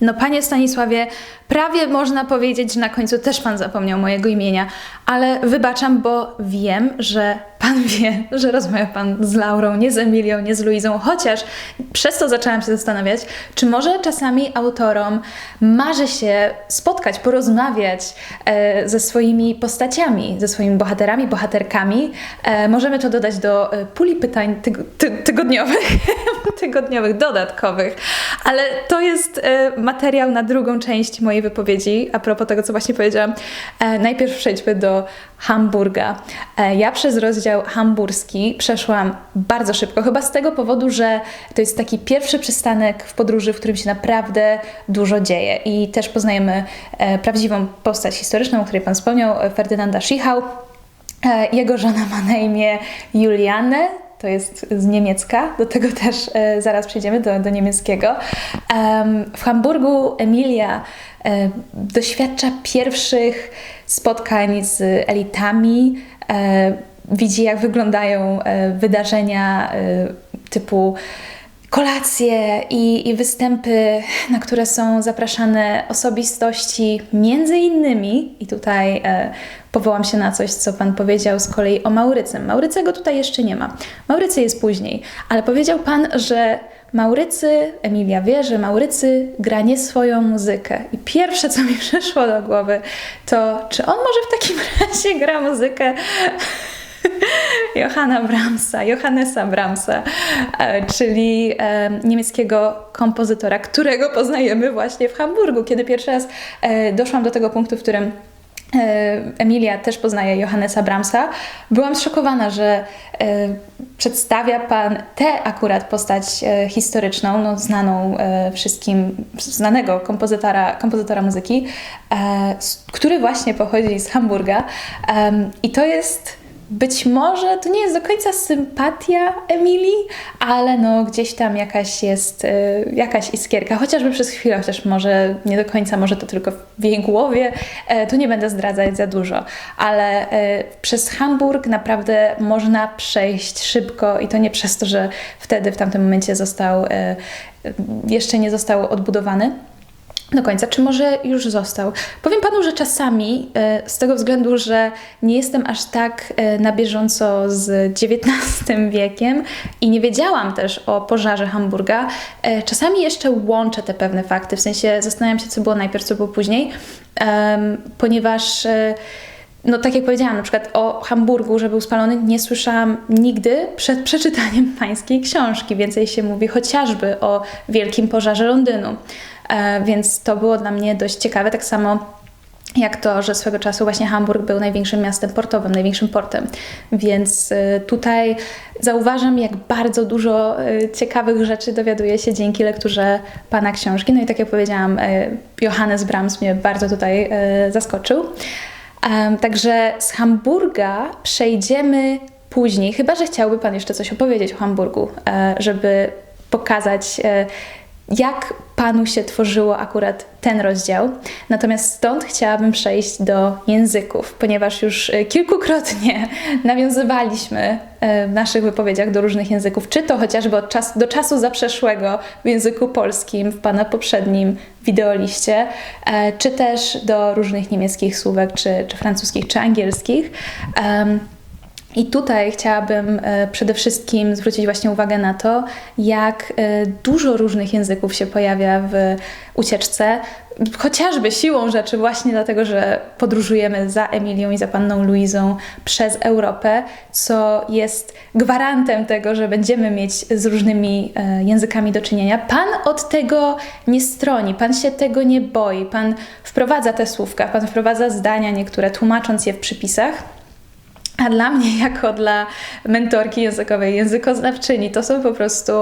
No, panie Stanisławie, prawie można powiedzieć, że na końcu też pan zapomniał mojego imienia, ale wybaczam, bo wiem, że pan wie, że rozmawia pan z Laurą, nie z Emilią, nie z Luizą, chociaż przez to zaczęłam się zastanawiać, czy może czasami autorom marzy się spotkać, porozmawiać e, ze swoimi postaciami, ze swoimi bohaterami, bohaterkami. E, możemy to dodać do e, puli pytań tyg ty tygodniowych, tygodniowych, dodatkowych, ale to jest e, materiał na drugą część mojej wypowiedzi, a propos tego, co właśnie powiedziałam. E, najpierw przejdźmy do Hamburga. E, ja przez rozdział hamburski przeszłam bardzo szybko, chyba z tego powodu, że to jest taki pierwszy przystanek w podróży, w którym się naprawdę dużo dzieje i też poznajemy e, prawdziwą postać historyczną, o której Pan wspomniał, e, Ferdynanda Schichau. E, Jego żona ma na imię Juliane, to jest z niemiecka, do tego też e, zaraz przejdziemy, do, do niemieckiego. Em, w Hamburgu Emilia e, doświadcza pierwszych spotkań z elitami, e, widzi jak wyglądają wydarzenia typu kolacje i, i występy, na które są zapraszane osobistości, między innymi, i tutaj e, powołam się na coś, co Pan powiedział z kolei o Maurycym. Maurycego tutaj jeszcze nie ma. Maurycy jest później, ale powiedział Pan, że Maurycy, Emilia wie, że Maurycy gra nie swoją muzykę. I pierwsze, co mi przyszło do głowy, to czy on może w takim razie gra muzykę Johanna Brahmsa, Johannesa Brahmsa, e, czyli e, niemieckiego kompozytora, którego poznajemy właśnie w Hamburgu. Kiedy pierwszy raz e, doszłam do tego punktu, w którym Emilia też poznaje Johannesa Brahmsa. Byłam zszokowana, że e, przedstawia Pan tę akurat postać e, historyczną, no, znaną e, wszystkim, znanego kompozytora, kompozytora muzyki, e, który właśnie pochodzi z Hamburga. I to jest być może to nie jest do końca sympatia Emilii, ale no gdzieś tam jakaś jest, e, jakaś iskierka, chociażby przez chwilę, chociaż może nie do końca, może to tylko w jej głowie, e, tu nie będę zdradzać za dużo, ale e, przez Hamburg naprawdę można przejść szybko i to nie przez to, że wtedy w tamtym momencie został, e, jeszcze nie został odbudowany do końca, czy może już został. Powiem Panu, że czasami e, z tego względu, że nie jestem aż tak e, na bieżąco z XIX wiekiem i nie wiedziałam też o pożarze Hamburga, e, czasami jeszcze łączę te pewne fakty, w sensie zastanawiam się, co było najpierw, co było później, ponieważ no tak jak powiedziałam, na przykład o Hamburgu, że był spalony, nie słyszałam nigdy przed przeczytaniem pańskiej książki. Więcej się mówi chociażby o wielkim pożarze Londynu. E, więc to było dla mnie dość ciekawe. Tak samo jak to, że swego czasu właśnie Hamburg był największym miastem portowym, największym portem. Więc y, tutaj zauważam, jak bardzo dużo y, ciekawych rzeczy dowiaduję się dzięki lekturze Pana książki. No i tak jak powiedziałam, Johannes Brahms mnie bardzo tutaj zaskoczył. Także z Hamburga przejdziemy później, chyba że chciałby Pan jeszcze coś opowiedzieć o Hamburgu, e, żeby pokazać, e, jak Panu się tworzyło akurat ten rozdział. Natomiast stąd chciałabym przejść do języków, ponieważ już e, kilkukrotnie nawiązywaliśmy e, w naszych wypowiedziach do różnych języków, czy to chociażby od czas, do czasu zaprzeszłego w języku polskim w Pana poprzednim wideoliście, e, czy też do różnych niemieckich słówek, czy, czy francuskich, czy angielskich. I tutaj chciałabym e, przede wszystkim zwrócić właśnie uwagę na to, jak e, dużo różnych języków się pojawia w ucieczce, chociażby siłą rzeczy, właśnie dlatego, że podróżujemy za Emilią i za panną Luizą przez Europę, co jest gwarantem tego, że będziemy mieć z różnymi e, językami do czynienia. Pan od tego nie stroni, pan się tego nie boi, pan wprowadza te słówka, pan wprowadza zdania niektóre, tłumacząc je w przypisach. A dla mnie, jako dla mentorki językowej, językoznawczyni, to są po prostu,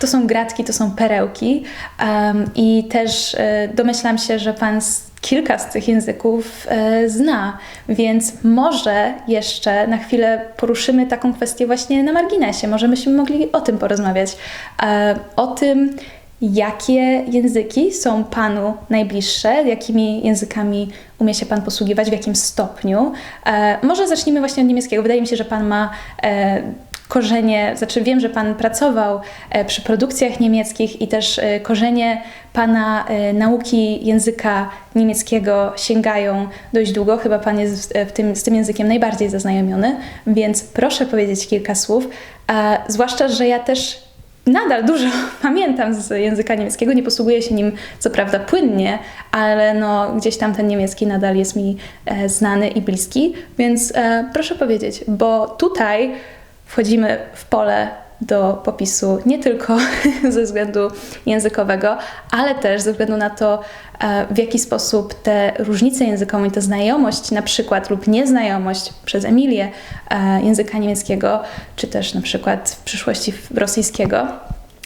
to są gratki, to są perełki. Um, I też e, domyślam się, że Pan z, kilka z tych języków e, zna, więc może jeszcze na chwilę poruszymy taką kwestię właśnie na marginesie. Może byśmy mogli o tym porozmawiać. E, o tym, jakie języki są Panu najbliższe, jakimi językami umie się Pan posługiwać, w jakim stopniu. E, może zacznijmy właśnie od niemieckiego. Wydaje mi się, że Pan ma e, korzenie, znaczy wiem, że Pan pracował e, przy produkcjach niemieckich i też e, korzenie Pana e, nauki języka niemieckiego sięgają dość długo. Chyba Pan jest w tym, z tym językiem najbardziej zaznajomiony, więc proszę powiedzieć kilka słów. E, Zwłaszcza, że ja też nadal dużo pamiętam z języka niemieckiego. Nie posługuję się nim co prawda płynnie, ale no, gdzieś tam ten niemiecki nadal jest mi e, znany i bliski, więc e, proszę powiedzieć, bo tutaj wchodzimy w pole do popisu nie tylko ze względu językowego, ale też ze względu na to, e, w jaki sposób te różnice językowe i ta znajomość na przykład lub nieznajomość przez Emilię e, języka niemieckiego, czy też na przykład w przyszłości rosyjskiego,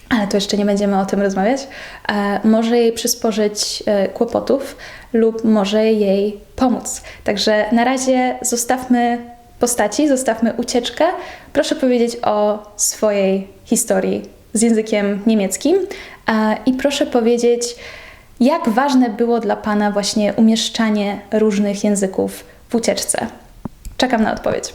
ale to jeszcze nie będziemy o tym rozmawiać, e, może jej przysporzyć kłopotów lub może jej pomóc. Także na razie zostawmy postaci, zostawmy ucieczkę. Proszę powiedzieć o swojej historii z językiem niemieckim i proszę powiedzieć, jak ważne było dla Pana właśnie umieszczanie różnych języków w ucieczce. Czekam na odpowiedź.